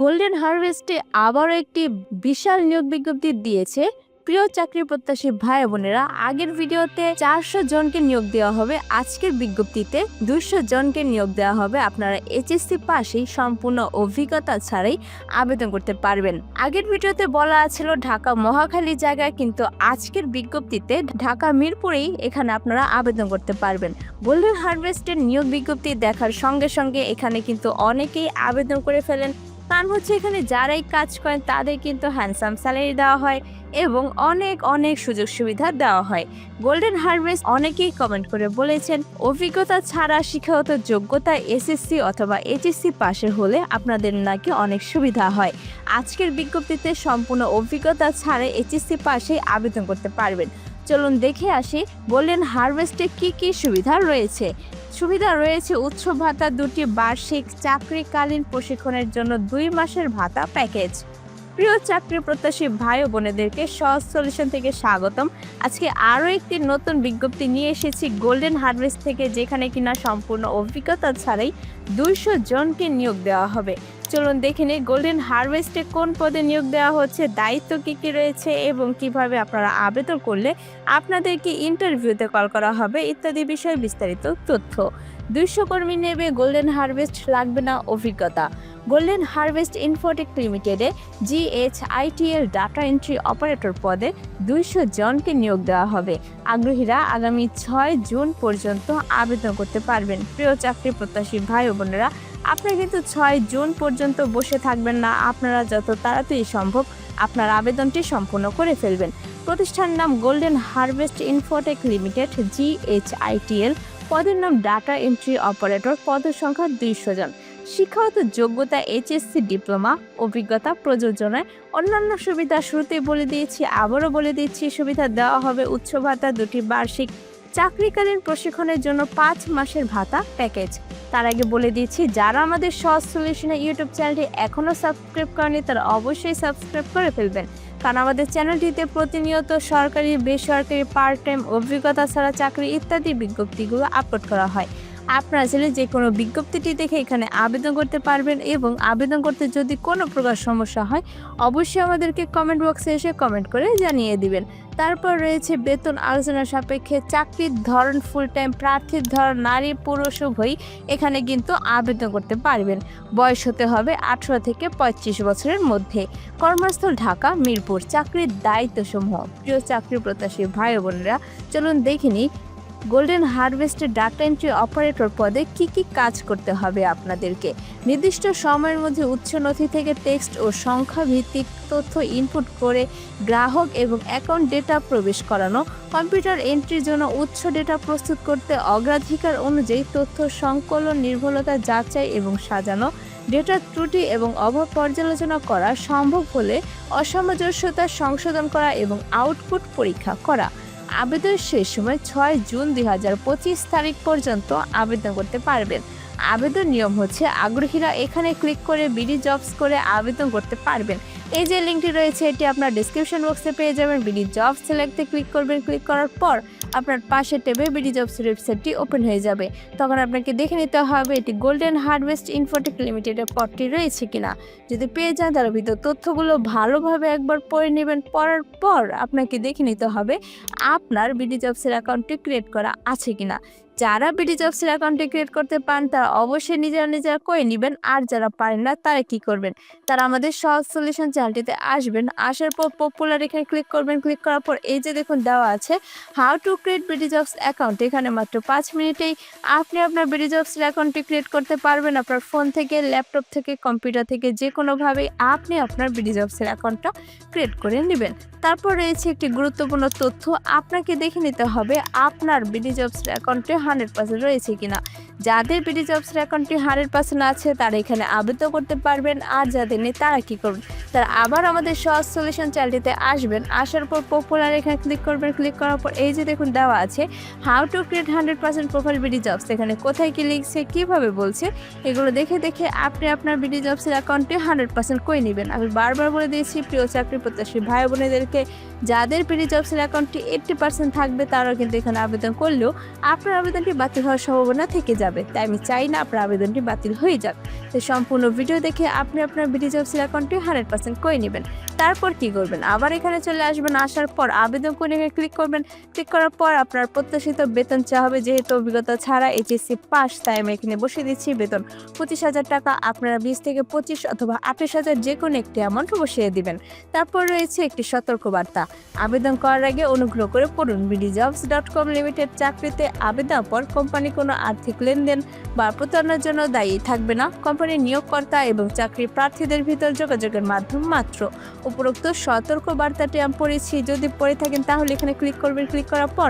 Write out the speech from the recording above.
Golden হারভেস্টে আবারও একটি বিশাল নিয়োগ বিজ্ঞপ্তি দিয়েছে। প্রিয় চাকরি প্রত্যাশী ভাই বোনেরা, আগের ভিডিওতে চারশো জনকে নিয়োগ দেওয়া হবে, আজকের বিজ্ঞপ্তিতে দুশো জনকে নিয়োগ দেওয়া হবে। আপনারা এইচএসসি পাশেই সম্পূর্ণ অভিজ্ঞতা ছাড়াই আবেদন করতে পারবেন। আগের ভিডিওতে বলা ছিল ঢাকা মহাখালী জায়গায়, কিন্তু আজকের বিজ্ঞপ্তিতে ঢাকা মিরপুরেই এখানে আপনারা আবেদন করতে পারবেন। গোল্ডেন হারভেস্টের নিয়োগ বিজ্ঞপ্তি দেখার সঙ্গে সঙ্গে এখানে কিন্তু অনেকেই আবেদন করে ফেলেন। কারণ হচ্ছে এখানে যারাই কাজ করেন, তাদের কিন্তু হ্যান্ডসাম স্যালারি দেওয়া হয় এবং অনেক অনেক সুযোগ সুবিধা দেওয়া হয়। গোল্ডেন হারভেস্ট অনেকেই কমেন্ট করে বলেছেন, অভিজ্ঞতা ছাড়া শিক্ষাগত যোগ্যতা এসএসসি অথবা এইচএসসি পাশে হলে আপনাদের নাকি অনেক সুবিধা হয়। আজকের বিজ্ঞপ্তিতে সম্পূর্ণ অভিজ্ঞতা ছাড়া এইচএসসি পাশে আবেদন করতে পারবেন। চলুন দেখে আসি গোল্ডেন হারভেস্টে কি কি সুবিধা রয়েছে? সুবিধা রয়েছে উৎস ভাতা, দুটি বার্ষিক চাকরিকালীন প্রশিক্ষণের জন্য দুই মাসের ভাতা প্যাকেজ। প্রিয় চাকরি প্রত্যাশী ভাই ও বোনেদেরকে সহজ সলিউশন থেকে স্বাগতম। আজকে আরও একটি নতুন বিজ্ঞপ্তি নিয়ে এসেছি গোল্ডেন হারভেস্ট থেকে, যেখানে কিনা সম্পূর্ণ অভিজ্ঞতা ছাড়াই দুইশো জনকে নিয়োগ দেওয়া হবে। চলুন দেখে নিই গোল্ডেন হারভেস্টে কোন পদে নিয়োগ দেওয়া হচ্ছে, দায়িত্ব কী কী রয়েছে এবং কীভাবে আপনারা আবেদন করলে আপনাদেরকে ইন্টারভিউতে কল করা হবে ইত্যাদি বিষয়ে বিস্তারিত তথ্য। দুইশো কর্মী নেবে গোল্ডেন হারভেস্ট লাগবে না অভিজ্ঞতা। গোল্ডেন হারভেস্ট ইনফোটেক লিমিটেডে জিএইচআইটিএল ডাটা এন্ট্রি অপারেটর পদে দুইশো জনকে নিয়োগ দেওয়া হবে। আগ্রহীরা আগামী ছয় জুন পর্যন্ত আবেদন করতে পারবেন। প্রিয় চাকরি প্রত্যাশী ভাই বোনেরা, আপনারা কিন্তু ছয় জুন পর্যন্ত বসে থাকবেন না। আপনারা যত তাড়াতাড়ি সম্ভব আপনার আবেদনটি সম্পূর্ণ করে ফেলবেন। প্রতিষ্ঠান নাম golden harvest infotech limited GHITL পদের নাম ডাটা এন্ট্রি অপারেটর পদের সংখ্যা দুইশো জন। শিক্ষাগত যোগ্যতা এইচএসসি ডিপ্লোমা অভিজ্ঞতা, প্রযোজনায় অন্যান্য সুবিধা শুরুতে বলে দিয়েছি, আবারও বলে দিচ্ছি, সুবিধা দেওয়া হবে উচ্চ ভাতা, দুটি বার্ষিক চাকরিকালীন প্রশিক্ষণের জন্য পাঁচ মাসের ভাতা প্যাকেজ তার আগে বলে দিচ্ছি, যারা আমাদের সহজ সলিউশনের ইউটিউব চ্যানেলটি এখনও সাবস্ক্রাইব করেনি, তারা অবশ্যই সাবস্ক্রাইব করে ফেলবেন। কারণ আমাদের চ্যানেলটিতে প্রতিনিয়ত সরকারি, বেসরকারি পার্ট টাইম অভিজ্ঞতা ছাড়া চাকরি ইত্যাদি বিজ্ঞপ্তিগুলো আপলোড করা হয়। আপনারা চাইলে যে কোনো বিজ্ঞপ্তিটি দেখে এখানে আবেদন করতে পারবেন এবং আবেদন করতে যদি কোনো প্রকার সমস্যা হয়, অবশ্যই আমাদেরকে কমেন্ট বক্সে এসে কমেন্ট করে জানিয়ে দিবেন। তারপর রয়েছে বেতন আলোচনা সাপেক্ষে চাকরির ধরন ফুল টাইম প্রার্থীর ধরন, নারী, পুরুষ, উভয়ই এখানে কিন্তু আবেদন করতে পারবেন। বয়স হতে হবে আঠেরো থেকে পঁয়ত্রিশ বছরের মধ্যে। কর্মস্থল ঢাকা, মিরপুর। চাকরির দায়িত্বসমূহ। প্রিয় চাকরি প্রত্যাশী ভাই বোনেরা, চলুন দেখে নিই গোল্ডেন হারভেস্টের ডাটা এন্ট্রি অপারেটর পদে কি কি কাজ করতে হবে আপনাদেরকে? নির্দিষ্ট সময়ের মধ্যে উচ্চ নথি থেকে টেক্সট ও সংখ্যা ভিত্তিক তথ্য ইনপুট করে গ্রাহক এবং অ্যাকাউন্ট ডেটা প্রবেশ করানো কম্পিউটার এন্ট্রির জন্য উচ্চ ডেটা প্রস্তুত করতে অগ্রাধিকার অনুযায়ী তথ্য সংকলন, নির্ভুলতা যাচাই এবং সাজানো ডেটার ত্রুটি এবং অভাব পর্যালোচনা করা সম্ভব হলে অসামঞ্জস্যতা সংশোধন করা এবং আউটপুট পরীক্ষা করা। আবেদন শেষ সময় ছয় জুন দুই হাজার পঁচিশ তারিখ পর্যন্ত আবেদন করতে পারবেন। আবেদন নিয়ম হচ্ছে আগ্রহীরা এখানে ক্লিক করে বিডি জবস করে আবেদন করতে পারবেন। এই যে লিঙ্কটি রয়েছে, এটি আপনার ডিসক্রিপশন বক্সে পেয়ে যাবেন। বিডি জবস সিলেক্টে ক্লিক করবেন। ক্লিক করার পর আপনার পাশে টেবে বিডি জবস ওয়েবসাইটটি ওপেন হয়ে যাবে। তখন আপনাকে দেখে নিতে হবে এটি গোল্ডেন হারভেস্ট ইনফোটেক লিমিটেডের পদটি রয়েছে কিনা। যদি পেয়ে যান তার ভিতর তথ্যগুলো ভালোভাবে একবার পড়ে নেবেন, পড়ার পর আপনাকে দেখে নিতে হবে আপনার বিডি জবসের অ্যাকাউন্টটি ক্রিয়েট করা আছে কিনা। যারা বিডি জবসের অ্যাকাউন্টে ক্রিয়েট করতে পারেন, তারা অবশ্যই নিজেরা নিজেরা করে নেবেন। আর যারা পারেন না, তারা কি করবেন? তারা আমাদের সহজ সলিউশন চ্যানেলটিতে আসবেন। আসার পর পপুলার এখানে ক্লিক করবেন। ক্লিক করার পর এই যে দেখুন দেওয়া আছে how to create BD jobs account এখানে মাত্র পাঁচ মিনিটেই আপনি আপনার বিডি জবসের অ্যাকাউন্টটি ক্রিয়েট করতে পারবেন। আপনার ফোন থেকে ল্যাপটপ থেকে কম্পিউটার থেকে যে কোনোভাবেই আপনি আপনার বিডি জবসের অ্যাকাউন্টটা ক্রিয়েট করে নেবেন। তারপর রয়েছে একটি গুরুত্বপূর্ণ তথ্য, আপনাকে দেখে নিতে হবে আপনার বিডি জবসের অ্যাকাউন্টে হান্ড্রেড পার্সেন্ট রয়েছে কিনা। যাদের বিডি জবসের অ্যাকাউন্টটি হান্ড্রেড পার্সেন্ট আছে, তারা এখানে আবেদন করতে পারবেন। আর যাদের নেই, তারা কী করবেন? তারা আবার আমাদের সহজ সলিউশন চ্যানেলটিতে আসবেন। আসার পর পপুলার এখানে ক্লিক করবেন। ক্লিক করার পর এই যে দেখুন দেওয়া আছে। How to create hundred percent profile BD jobs এখানে কোথায় কি লিখছে, কীভাবে বলছে, এগুলো দেখে দেখে আপনি আপনার বিডি জবসের অ্যাকাউন্টে হান্ড্রেড পার্সেন্ট করে নেবেন। আমি বারবার বলে দিয়েছি, প্রিয় চাকরি প্রত্যাশী ভাই বোনেদেরকে, যাদের বিডি জবসের অ্যাকাউন্টটি এইট্টি পার্সেন্ট থাকবে, তারাও কিন্তু এখানে আবেদন করলেও আপনার আবেদনটি বাতিল হওয়ার সম্ভাবনা থেকে যাবে। তাই আমি চাই না আপনার আবেদনটি বাতিল হয়ে যাক। তো সম্পূর্ণ ভিডিও দেখে আপনি আপনার বিডি জবস অ্যাকাউন্টটি হান্ড্রেড পার্সেন্ট করে নেবেন। তারপর কি করবেন? আবার এখানে চলে আসবেন। আসার পর আবেদন করে ক্লিক করবেন। ক্লিক করার পর আপনার প্রত্যাশিত বেতন চাওয়া হবে, যেহেতু অভিজ্ঞতা ছাড়া এইচএসসি পাস তাই আমি এখানে বসে দিচ্ছি বেতন। পঁচিশ হাজার টাকা, আপনারা বিশ থেকে পঁচিশ অথবা আঠাশ হাজার যে কোনো একটি অ্যামাউন্ট বসিয়ে দিবেন। তারপর রয়েছে একটি সতর্কবার্তা। আবেদন করার আগে অনুগ্রহ করে পড়ুন BD jobs dot com limited চাকরিতে আবেদন পর কোম্পানি কোনো আর্থিক লেনদেন বা প্রতারণার জন্য দায়ী থাকবে না। কোম্পানির নিয়োগকর্তা এবং চাকরি প্রার্থীদের ভিতর যোগাযোগের মাধ্যম মাত্র। উপরোক্ত সতর্ক বার্তাটি আমি পড়েছি। যদি পড়ে থাকেন তাহলে এখানে ক্লিক করবেন। ক্লিক করার পর